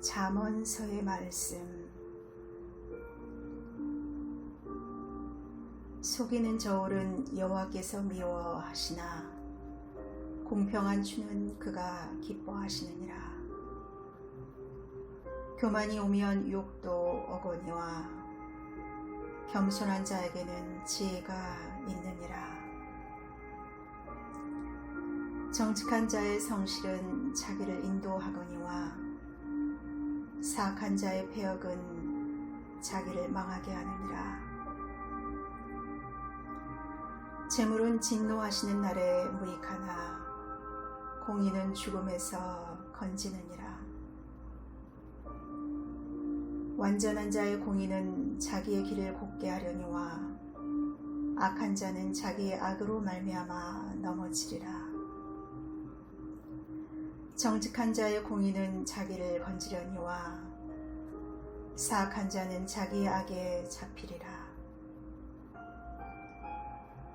잠언서의 말씀. 속이는 저울은 여호와께서 미워하시나? 공평한 주는 그가 기뻐하시느니라. 교만이 오면 욕도 어거니와 겸손한 자에게는 지혜가 있느니라. 정직한 자의 성실은 자기를 인도하거니와 사악한 자의 폐역은 자기를 망하게 하느니라. 재물은 진노하시는 날에 무익하나 공의는 죽음에서 건지느니라. 완전한 자의 공의는 자기의 길을 곱게 하려니와 악한 자는 자기의 악으로 말미암아 넘어지리라. 정직한 자의 공의는 자기를 건지려니와 사악한 자는 자기의 악에 잡히리라.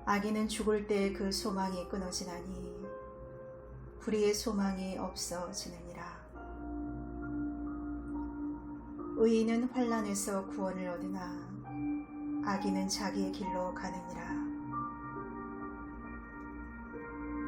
악인은 죽을 때 그 소망이 끊어지나니 불의의 소망이 없어지느니라. 의인은 환란에서 구원을 얻으나 악인은 자기의 길로 가느니라.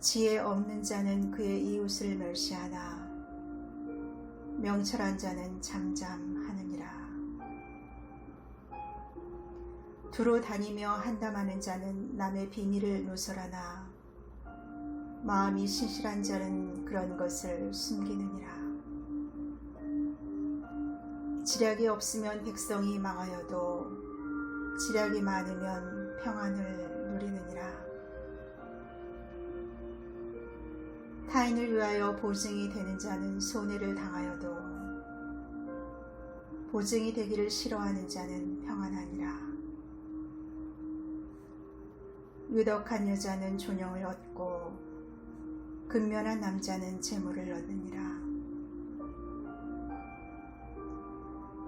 지혜 없는 자는 그의 이웃을 멸시하나 명철한 자는 잠잠하느니라. 두루 다니며 한담하는 자는 남의 비밀을 누설하나 마음이 신실한 자는 그런 것을 숨기느니라. 지략이 없으면 백성이 망하여도 지략이 많으면 평안을 누리느니라. 타인을 위하여 보증이 되는 자는 손해를 당하여도 보증이 되기를 싫어하는 자는 평안하니라. 유덕한 여자는 존영을 얻고 근면한 남자는 재물을 얻느니라.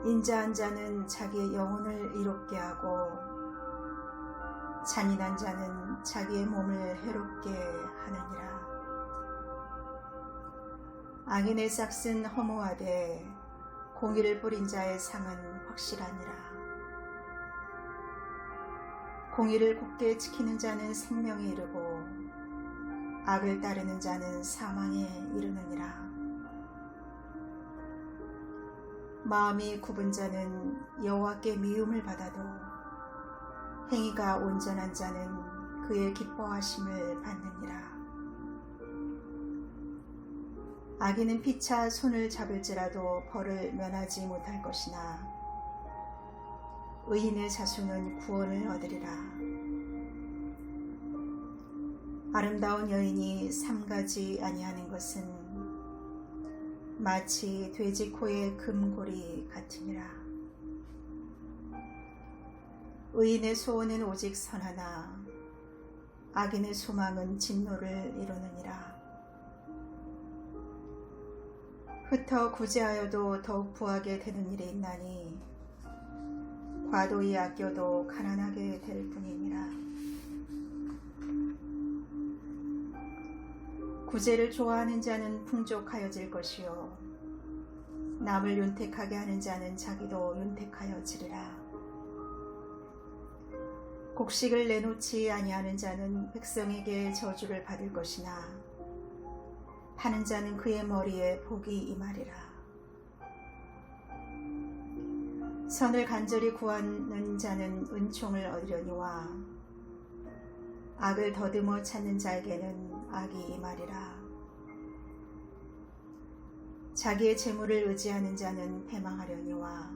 인자한 자는 자기의 영혼을 이롭게 하고 잔인한 자는 자기의 몸을 해롭게 하느니라. 악인의 싹은 허무하되 공의를 뿌린 자의 상은 확실하니라. 공의를 굳게 지키는 자는 생명에 이르고 악을 따르는 자는 사망에 이르느니라. 마음이 굽은 자는 여호와께 미움을 받아도 행위가 온전한 자는 그의 기뻐하심을 받느니라. 악인은 피차 손을 잡을지라도 벌을 면하지 못할 것이나 의인의 자손은 구원을 얻으리라. 아름다운 여인이 삼가지 아니하는 것은 마치 돼지 코의 금고리 같으니라. 의인의 소원은 오직 선하나 악인의 소망은 진노를 이루느니라. 흩어 구제하여도 더욱 부하게 되는 일이 있나니 과도히 아껴도 가난하게 될 뿐이니라. 구제를 좋아하는 자는 풍족하여질 것이요 남을 윤택하게 하는 자는 자기도 윤택하여지리라. 곡식을 내놓지 아니하는 자는 백성에게 저주를 받을 것이나 하는 자는 그의 머리에 복이 임하리라. 선을 간절히 구하는 자는 은총을 얻으려니와 악을 더듬어 찾는 자에게는 악이 임하리라. 자기의 재물을 의지하는 자는 패망하려니와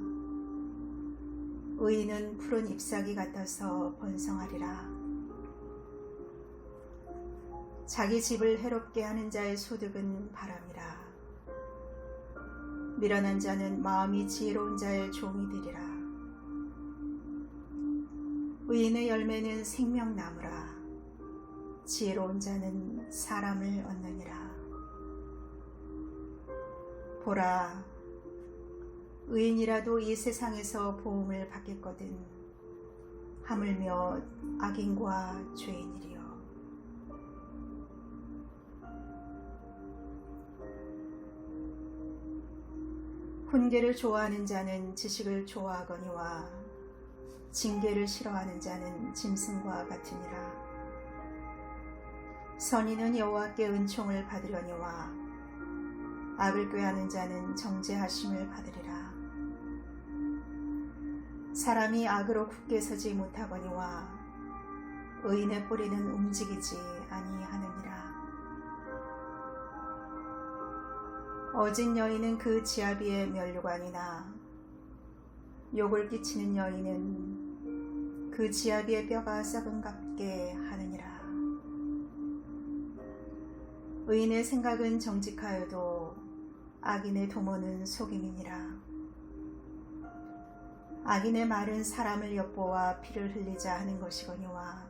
의인은 푸른 잎사귀 같아서 번성하리라. 자기 집을 해롭게 하는 자의 소득은 바람이라. 미련한 자는 마음이 지혜로운 자의 종이 되리라. 의인의 열매는 생명나무라. 지혜로운 자는 사람을 얻느니라. 보라, 의인이라도 이 세상에서 보험을 받겠거든. 하물며 악인과 죄인이리요. 훈계를 좋아하는 자는 지식을 좋아하거니와 징계를 싫어하는 자는 짐승과 같으니라. 선인은 여호와께 은총을 받으려니와 악을 꾀하는 자는 정죄하심을 받으리라. 사람이 악으로 굳게 서지 못하거니와 의인의 뿌리는 움직이지 아니하느니라. 어진 여인은 그 지아비의 면류관이나 욕을 끼치는 여인은 그 지아비의 뼈가 썩은 같게 하느니라. 의인의 생각은 정직하여도 악인의 도모는 속임이니라. 악인의 말은 사람을 엿보아 피를 흘리자 하는 것이거니와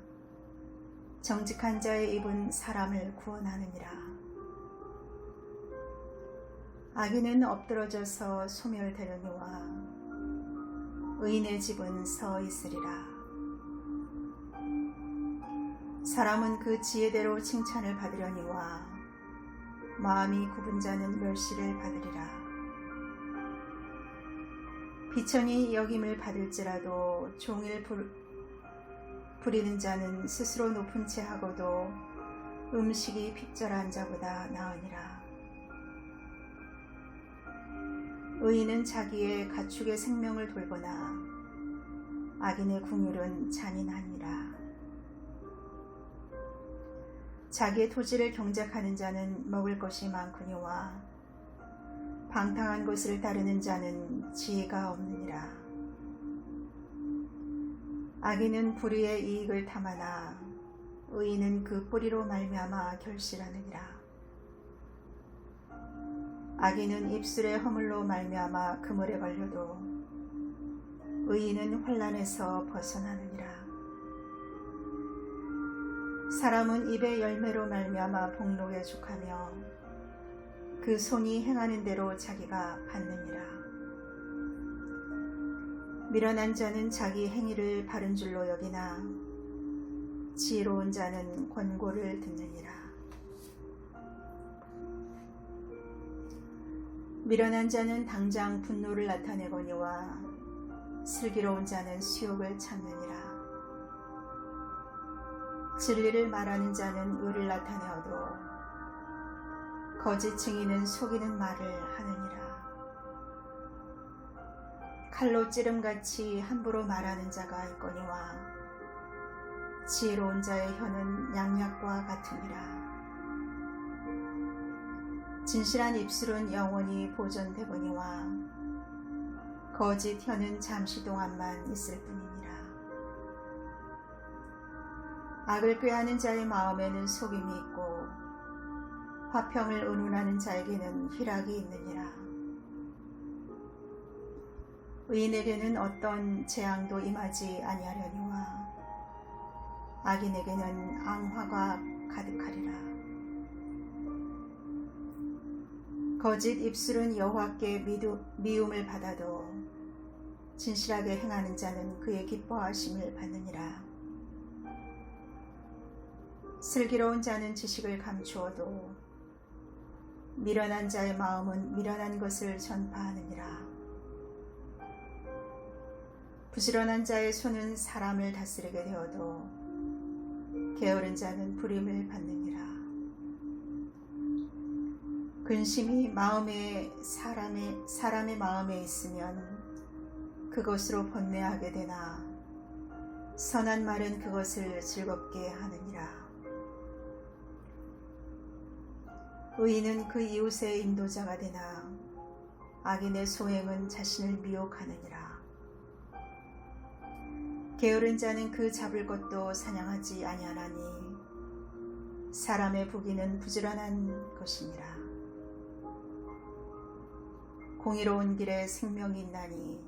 정직한 자의 입은 사람을 구원하느니라. 악인은 엎드러져서 소멸되려니와 의인의 집은 서 있으리라. 사람은 그 지혜대로 칭찬을 받으려니와 마음이 굽은 자는 멸시를 받으리라. 비천이 여김을 받을지라도 종일 불, 부리는 자는 스스로 높은 채 하고도 음식이 핍절한 자보다 나으니라. 의인은 자기의 가축의 생명을 돌보나 악인의 궁율은 잔인하니라. 자기의 토지를 경작하는 자는 먹을 것이 많거니와 방탕한 것을 따르는 자는 지혜가 없느니라. 악인은 불의의 이익을 탐하나 의인은 그 뿌리로 말미암아 결실하느니라. 악인은 입술의 허물로 말미암아 그물에 걸려도 의인은 환란에서 벗어나느니라. 사람은 입의 열매로 말미암아 복록에 죽하며 그 손이 행하는 대로 자기가 받느니라. 미련한 자는 자기 행위를 바른 줄로 여기나 지혜로운 자는 권고를 듣느니라. 미련한 자는 당장 분노를 나타내거니와 슬기로운 자는 수욕을 참느니라. 진리를 말하는 자는 의를 나타내어도 거짓 증인은 속이는 말을 하느니라. 칼로 찌름같이 함부로 말하는 자가 있거니와 지혜로운 자의 혀는 양약과 같으니라. 진실한 입술은 영원히 보존되거니와 거짓 혀는 잠시 동안만 있을 뿐이니라. 악을 꾀하는 자의 마음에는 속임이 있고 화평을 의논하는 자에게는 희락이 있느니라. 의인에게는 어떤 재앙도 임하지 아니하려니와 악인에게는 앙화가 가득하리라. 거짓 입술은 여호와께 미움을 받아도 진실하게 행하는 자는 그의 기뻐하심을 받느니라. 슬기로운 자는 지식을 감추어도 미련한 자의 마음은 미련한 것을 전파하느니라. 부지런한 자의 손은 사람을 다스리게 되어도 게으른 자는 불임을 받느니라. 근심이 마음에 사람의 사람의 마음에 있으면 그것으로 번뇌하게 되나 선한 말은 그것을 즐겁게 하느니라. 의인은 그 이웃의 인도자가 되나 악인의 소행은 자신을 미혹하느니라. 게으른 자는 그 잡을 것도 사냥하지 아니하나니 사람의 부기는 부지런한 것이니라. 공의로운 길에 생명이 있나니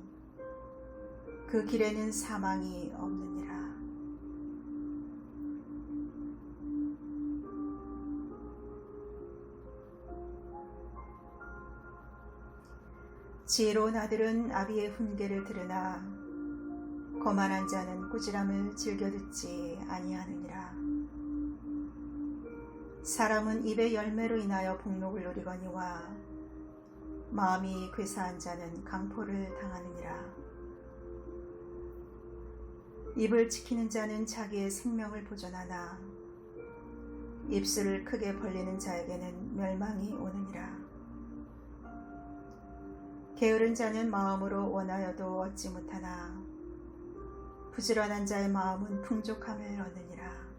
그 길에는 사망이 없느니라. 지혜로운 아들은 아비의 훈계를 들으나 거만한 자는 꾸지람을 즐겨 듣지 아니하느니라. 사람은 입의 열매로 인하여 복록을 누리거니와 마음이 괴사한 자는 강포를 당하느니라. 입을 지키는 자는 자기의 생명을 보존하나 입술을 크게 벌리는 자에게는 멸망이 오느니라. 게으른 자는 마음으로 원하여도 얻지 못하나 부지런한 자의 마음은 풍족함을 얻느니라.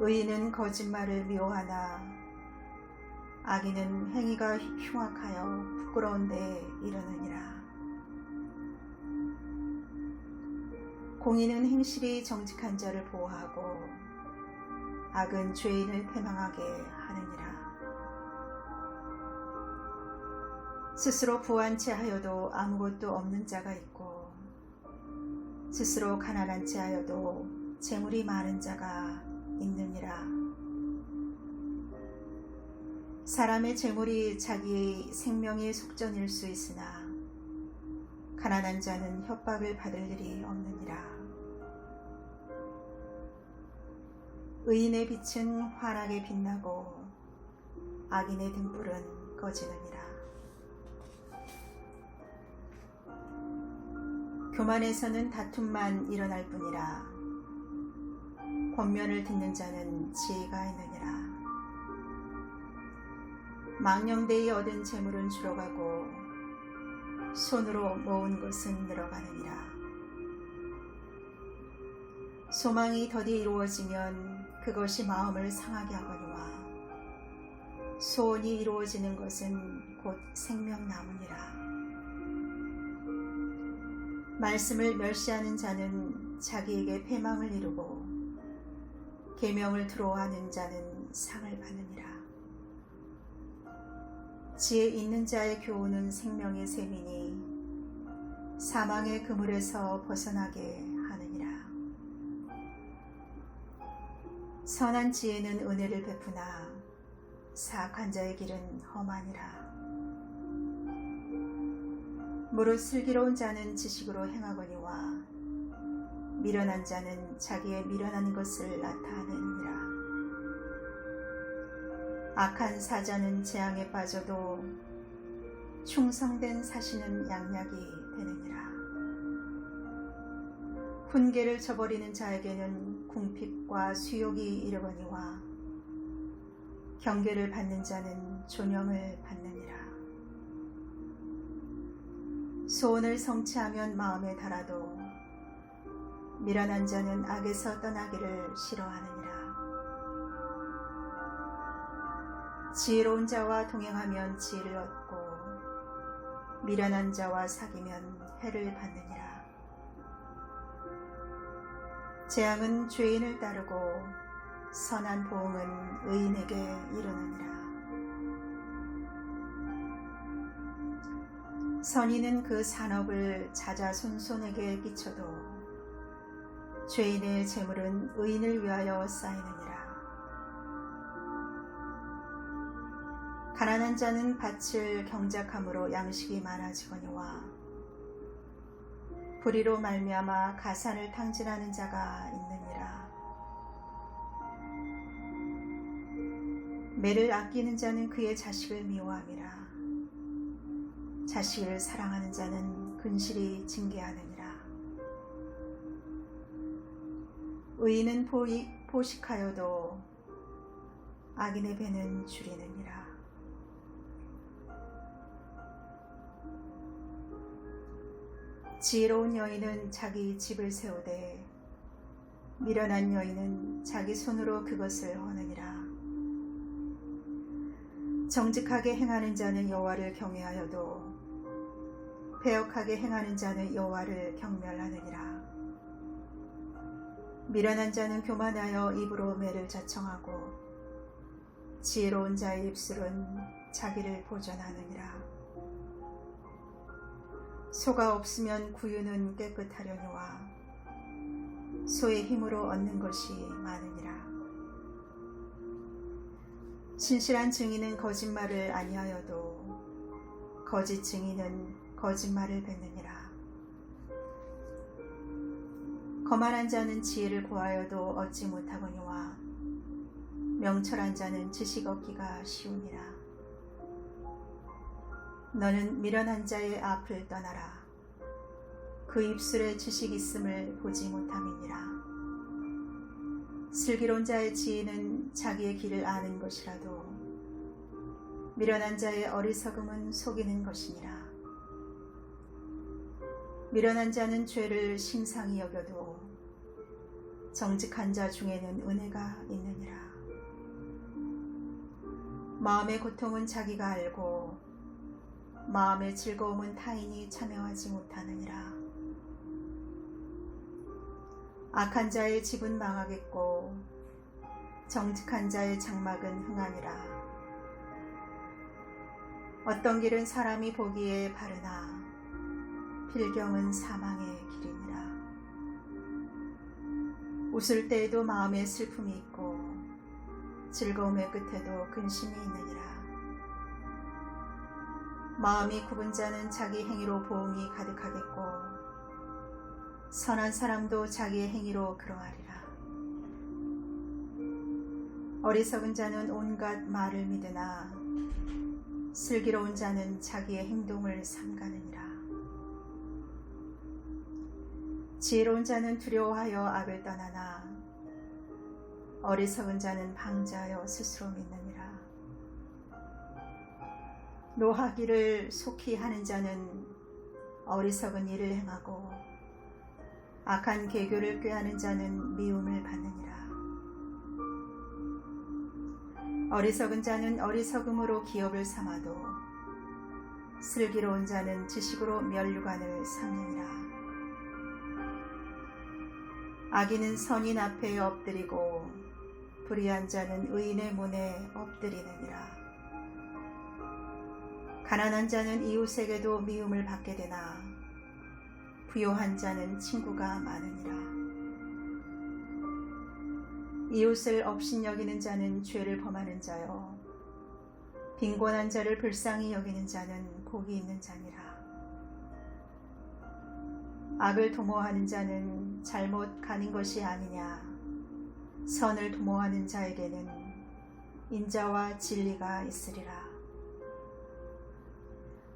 의인은 거짓말을 미워하나 악인은 행위가 흉악하여 부끄러운 데에 이르느니라. 공인은 행실이 정직한 자를 보호하고 악은 죄인을 패망하게 하느니라. 스스로 부한 채 하여도 아무것도 없는 자가 있고 스스로 가난한 채 하여도 재물이 많은 자가 있느니라. 사람의 재물이 자기의 생명의 속전일 수 있으나 가난한 자는 협박을 받을 일이 없느니라. 의인의 빛은 환하게 빛나고 악인의 등불은 꺼지느니라. 교만에서는 다툼만 일어날 뿐이라. 권면을 듣는 자는 지혜가 있느니라. 망령되이 얻은 재물은 줄어가고 손으로 모은 것은 늘어가느니라. 소망이 더디 이루어지면 그것이 마음을 상하게 하거니와 소원이 이루어지는 것은 곧 생명나무니라. 말씀을 멸시하는 자는 자기에게 패망을 이루고 계명을 두려워하는 자는 상을 받느니라. 지혜 있는 자의 교훈은 생명의 셈이니 사망의 그물에서 벗어나게 하느니라. 선한 지혜는 은혜를 베푸나 사악한 자의 길은 험하니라. 무릇 슬기로운 자는 지식으로 행하거니와 미련한 자는 자기의 미련한 것을 나타내느니라. 악한 사자는 재앙에 빠져도 충성된 사신은 양약이 되느니라. 훈계를 저버리는 자에게는 궁핍과 수욕이 이르거니와 경계를 받는 자는 존영을 받느니라. 소원을 성취하면 마음에 달아도 미련한 자는 악에서 떠나기를 싫어하느니라. 지혜로운 자와 동행하면 지혜를 얻고 미련한 자와 사귀면 해를 받느니라. 재앙은 죄인을 따르고 선한 보응은 의인에게 이르느니라. 선인은 그 산업을 찾아 손손에게 끼쳐도 죄인의 재물은 의인을 위하여 쌓이느니라. 가난한 자는 밭을 경작함으로 양식이 많아지거니와 불의로 말미암아 가산을 탕진하는 자가 있느니라. 매를 아끼는 자는 그의 자식을 미워함이라. 자식을 사랑하는 자는 근실이 징계하느니라. 의인은 포식하여도 악인의 배는 줄이느니라. 지혜로운 여인은 자기 집을 세우되 미련한 여인은 자기 손으로 그것을 허느니라. 정직하게 행하는 자는 여호와를 경외하여도 배역하게 행하는 자는 여호와를 경멸하느니라. 미련한 자는 교만하여 입으로 매를 자청하고 지혜로운 자의 입술은 자기를 보존하느니라. 소가 없으면 구유는 깨끗하려니와 소의 힘으로 얻는 것이 많으니라. 신실한 증인은 거짓말을 아니하여도 거짓 증인은 거짓말을 뱉느니라. 거만한 자는 지혜를 구하여도 얻지 못하거니와 명철한 자는 지식 얻기가 쉬우니라. 너는 미련한 자의 앞을 떠나라. 그 입술에 지식 있음을 보지 못함이니라. 슬기로운 자의 지혜는 자기의 길을 아는 것이라도 미련한 자의 어리석음은 속이는 것이니라. 미련한 자는 죄를 심상히 여겨도 정직한 자 중에는 은혜가 있느니라. 마음의 고통은 자기가 알고 마음의 즐거움은 타인이 참여하지 못하느니라. 악한 자의 집은 망하겠고 정직한 자의 장막은 흥하니라. 어떤 길은 사람이 보기에 바르나 필경은 사망의 길이니라. 웃을 때에도 마음에 슬픔이 있고 즐거움의 끝에도 근심이 있느니라. 마음이 굽은 자는 자기 행위로 보응이 가득하겠고 선한 사람도 자기의 행위로 그러하리라. 어리석은 자는 온갖 말을 믿으나 슬기로운 자는 자기의 행동을 삼가느니라. 지혜로운 자는 두려워하여 악을 떠나나 어리석은 자는 방자하여 스스로 믿느니라. 노하기를 속히 하는 자는 어리석은 일을 행하고 악한 계교를 꾀하는 자는 미움을 받느니라. 어리석은 자는 어리석음으로 기업을 삼아도 슬기로운 자는 지식으로 면류관을 삼느니라. 악인은 선인 앞에 엎드리고 불의한 자는 의인의 문에 엎드리느니라. 가난한 자는 이웃에게도 미움을 받게 되나 부요한 자는 친구가 많으니라. 이웃을 업신여기는 자는 죄를 범하는 자요. 빈곤한 자를 불쌍히 여기는 자는 복이 있는 자니라. 악을 도모하는 자는 잘못 가는 것이 아니냐. 선을 도모하는 자에게는 인자와 진리가 있으리라.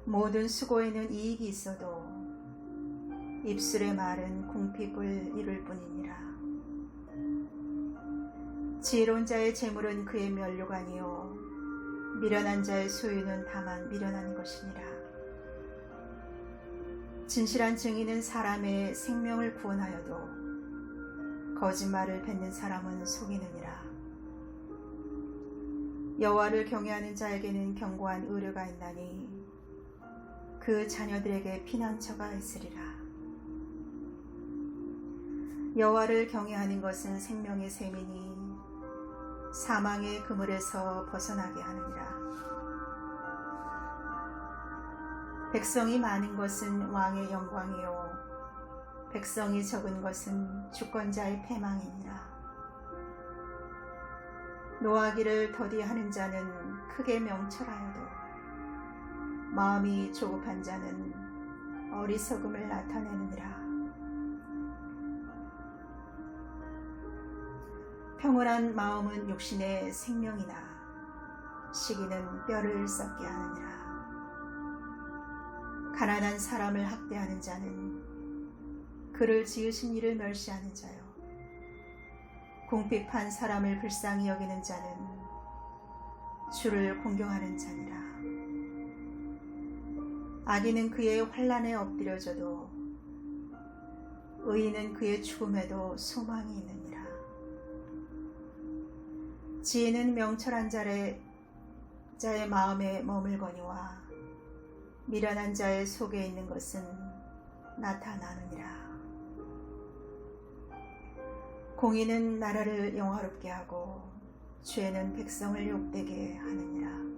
모든 수고에는 이익이 있어도 입술의 말은 궁핍을 이룰 뿐이니라. 지혜로운 자의 재물은 그의 면류관이요 미련한 자의 소유는 다만 미련한 것이니라. 진실한 증인은 사람의 생명을 구원하여도 거짓말을 뱉는 사람은 속이느니라. 여호와를 경외하는 자에게는 견고한 의뢰가 있나니 그 자녀들에게 피난처가 있으리라. 여호와를 경외하는 것은 생명의 셈이니 사망의 그물에서 벗어나게 하느니라. 백성이 많은 것은 왕의 영광이요 백성이 적은 것은 주권자의 패망이니라. 노하기를 더디하는 자는 크게 명철하여도 마음이 조급한 자는 어리석음을 나타내느니라. 평온한 마음은 육신의 생명이나 시기는 뼈를 썩게 하느니라. 가난한 사람을 학대하는 자는 그를 지으신 이를 멸시하는 자요. 궁핍한 사람을 불쌍히 여기는 자는 주를 공경하는 자니라. 악인은 그의 환란에 엎드려져도 의인은 그의 죽음에도 소망이 있느니라. 지혜는 명철한 자의, 자의 마음에 머물거니와 미련한 자의 속에 있는 것은 나타나느니라. 공의는 나라를 영화롭게 하고 죄는 백성을 욕되게 하느니라.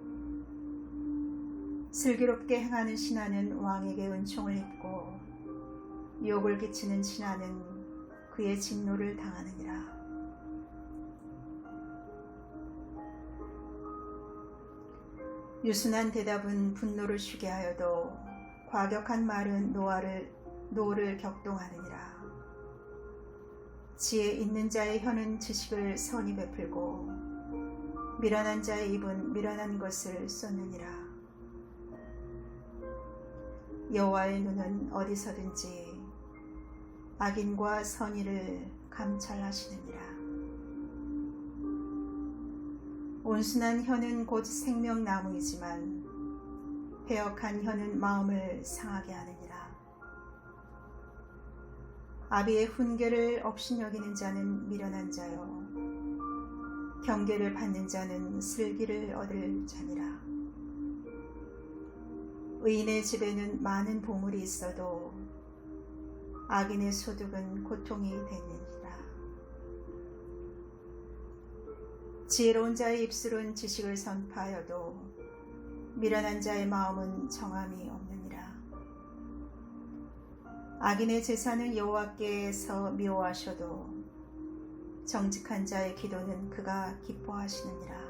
슬기롭게 행하는 신하는 왕에게 은총을 입고 욕을 끼치는 신하는 그의 진노를 당하느니라. 유순한 대답은 분노를 쉬게 하여도 과격한 말은 노화를 노를 격동하느니라. 지혜 있는 자의 혀는 지식을 선히 베풀고 미련한 자의 입은 미련한 것을 쏟느니라. 여호와의 눈은 어디서든지 악인과 선의를 감찰하시느니라. 온순한 혀는 곧 생명나무이지만 배역한 혀는 마음을 상하게 하느니라. 아비의 훈계를 업신여기는 자는 미련한 자요. 경계를 받는 자는 슬기를 얻을 자니라. 의인의 집에는 많은 보물이 있어도 악인의 소득은 고통이 되느니라. 지혜로운 자의 입술은 지식을 선파하여도 미련한 자의 마음은 정함이 없느니라. 악인의 제사는 여호와께서 미워하셔도 정직한 자의 기도는 그가 기뻐하시느니라.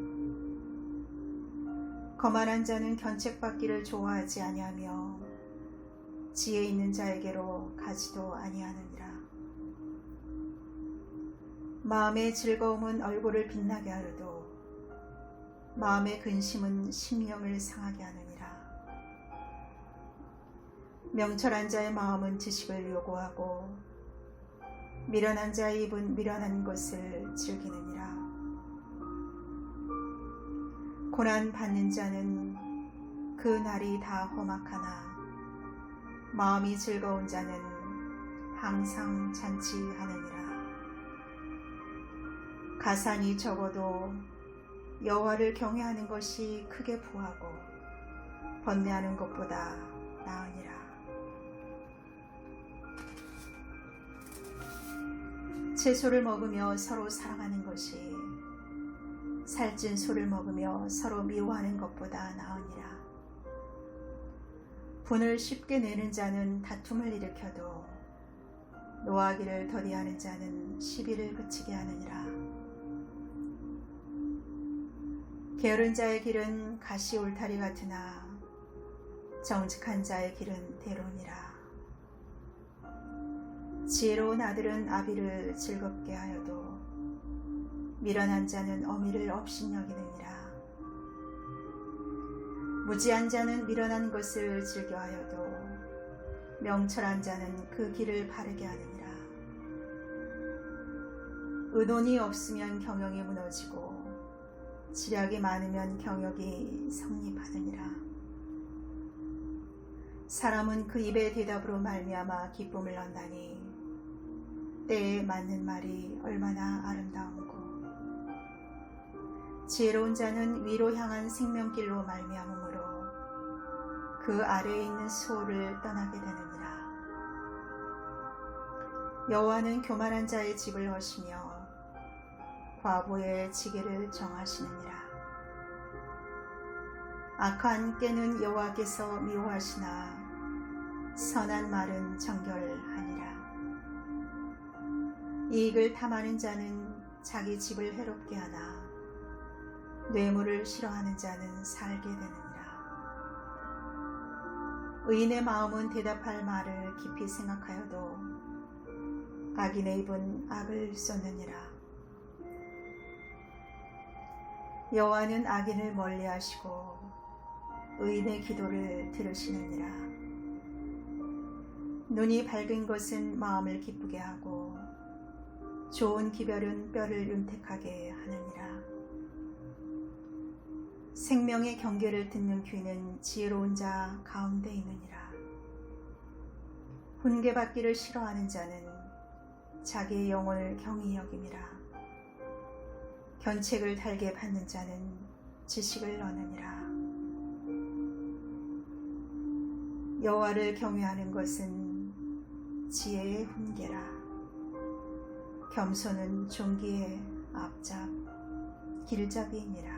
거만한 자는 견책받기를 좋아하지 아니하며 지혜 있는 자에게로 가지도 아니하느니라. 마음의 즐거움은 얼굴을 빛나게 하려도 마음의 근심은 심령을 상하게 하느니라. 명철한 자의 마음은 지식을 요구하고 미련한 자의 입은 미련한 것을 즐기느니라. 고난 받는 자는 그 날이 다 험악하나 마음이 즐거운 자는 항상 잔치하느니라. 가산이 적어도 여호와를 경외하는 것이 크게 부하고 번뇌하는 것보다 나으니라. 채소를 먹으며 서로 사랑하는 것이 살찐 소를 먹으며 서로 미워하는 것보다 나으니라. 분을 쉽게 내는 자는 다툼을 일으켜도 노하기를 더디하는 자는 시비를 그치게 하느니라. 게으른 자의 길은 가시 울타리 같으나 정직한 자의 길은 대로니라. 지혜로운 아들은 아비를 즐겁게 하여도 미련한 자는 어미를 업신여기느니라. 무지한 자는 미련한 것을 즐겨하여도 명철한 자는 그 길을 바르게 하느니라. 의논이 없으면 경영이 무너지고 지략이 많으면 경역이 성립하느니라. 사람은 그 입의 대답으로 말미암아 기쁨을 얻나니 때에 맞는 말이 얼마나 아름다운고 지혜로운 자는 위로 향한 생명길로 말미암으므로 그 아래에 있는 수호를 떠나게 되느니라. 여호와는 교만한 자의 집을 허시며 과부의 지게를 정하시느니라. 악한 깨는 여호와께서 미워하시나 선한 말은 정결하니라. 이익을 탐하는 자는 자기 집을 해롭게 하나 뇌물을 싫어하는 자는 살게 되느니라. 의인의 마음은 대답할 말을 깊이 생각하여도 악인의 입은 악을 쏟느니라. 여호와는 악인을 멀리하시고 의인의 기도를 들으시느니라. 눈이 밝은 것은 마음을 기쁘게 하고 좋은 기별은 뼈를 윤택하게 하느니라. 생명의 경계를 듣는 귀는 지혜로운 자 가운데 있느니라. 훈계받기를 싫어하는 자는 자기의 영혼을 경히 여김이라. 견책을 달게 받는 자는 지식을 얻느니라. 여호와를 경외하는 것은 지혜의 훈계라. 겸손은 종기의 앞잡 길잡이이니라.